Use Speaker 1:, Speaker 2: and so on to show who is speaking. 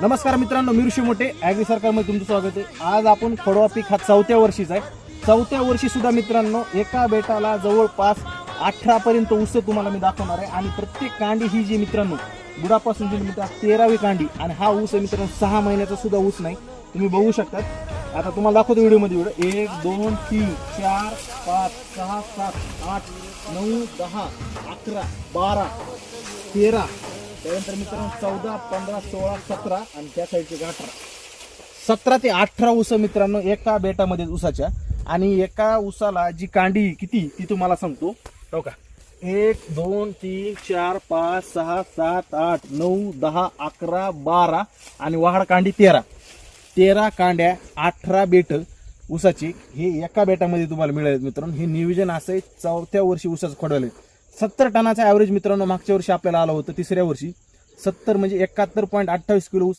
Speaker 1: नमस्कार मित्रांनो मी ऋषी मोठे ॲग्री सरकारमध्ये तुमचं स्वागत आहे. आज आपण खोडवा पीक हा चौथ्या वर्षीचा आहे. चौथ्या वर्षी सुद्धा मित्रांनो एका बेटाला जवळपास अठरापर्यंत ऊस तुम्हाला मी दाखवणार आहे. आणि प्रत्येक कांडी ही जी मित्रांनो बुडापासून जी मित्र तेरावी कांडी आणि हा ऊस आहे मित्रांनो सहा महिन्याचा सुद्धा ऊस नाही. तुम्ही बघू शकतात आता तुम्हाला दाखवतो व्हिडिओमध्ये व्हिडिओ एक दोन तीन चार पाच सहा सात आठ नऊ दहा अकरा बारा तेरा त्यानंतर मित्रांनो चौदा पंधरा सोळा सतरा आणि त्या साईडचे अठरा सतरा ते अठरा ऊस मित्रांनो एका बेटामध्ये ऊसाच्या आणि एका ऊसाला जी कांडी किती ती तुम्हाला सांगतो. हो का? एक दोन तीन चार पाच सहा सात आठ नऊ दहा अकरा बारा आणि वाहड कांडी तेरा. तेरा कांड्या अठरा बेट ऊसाची हे एका बेटामध्ये तुम्हाला मिळाले मित्रांनो. हे नियोजन असं आहे चौथ्या वर्षी ऊसाचं खोडवलं सत्तर टनाचा ॲव्हरेज मित्रांनो मागच्या वर्षी आपल्याला आलं होतं तिसऱ्या वर्षी. सत्तर म्हणजे एकाहत्तर पॉईंट अठ्ठावीस किलो ऊस